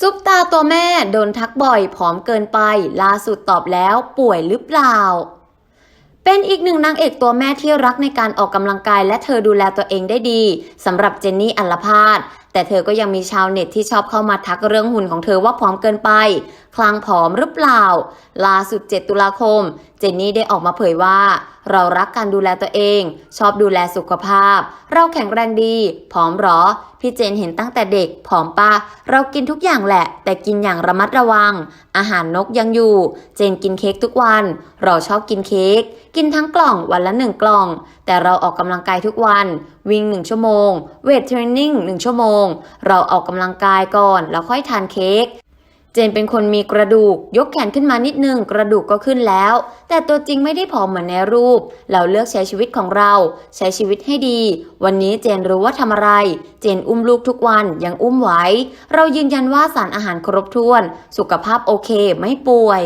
ซุปตาตัวแม่โดนทักบ่อยผอมเกินไป ล่าสุดตอบแล้วป่วยหรือเปล่า เป็นอีกหนึ่งนางเอกตัวแม่ที่รักในการออกกำลังกาย และเธอดูแลตัวเองได้ดีสำหรับเจนนี่อัลพาดแต่เธอก็ยังมีชาวเน็ตที่ชอบเข้ามาทักเรื่องหุ่นของเธอว่าผอมเกินไป คลางผอมหรือเปล่า ล่าสุด 7 ตุลาคมเจนนี่ได้ออกมาเผยว่า เรารักการดูแลตัวเอง ชอบดูแลสุขภาพ เราแข็งแรงดีผอมหรอ พี่เจนเห็นตั้งแต่เด็กผอมปะเรากินทุกอย่างแหละ แต่กินอย่างระมัดระวัง อาหารนกยังอยู่ เจนกินเค้กทุกวัน เราชอบกินเค้กกินทั้งกล่องวันละหนึ่งกล่อง แต่เราออกกำลังกายทุกวัน วิ่งหนึ่งชั่วโมงเวทเทรนนิ่งหนึ่งชั่วโมง เราออกกำลังกายก่อนแล้วค่อยทานเค้ก จนเป็นคนมีกระดูก ยกแขนขึ้นมานิดนึงกระดูกก็ขึ้นแล้ว แต่ตัวจริงไม่ได้ผอมเหมือนในรูป เราเลือกใช้ชีวิตของเรา ใช้ชีวิตให้ดี วันนี้เจนรู้ว่าทำอะไร เจนอุ้มลูกทุกวันยังอุ้มไหวเรายืนยันว่าสารอาหารครบถ้วน สุขภาพโอเคไม่ป่วย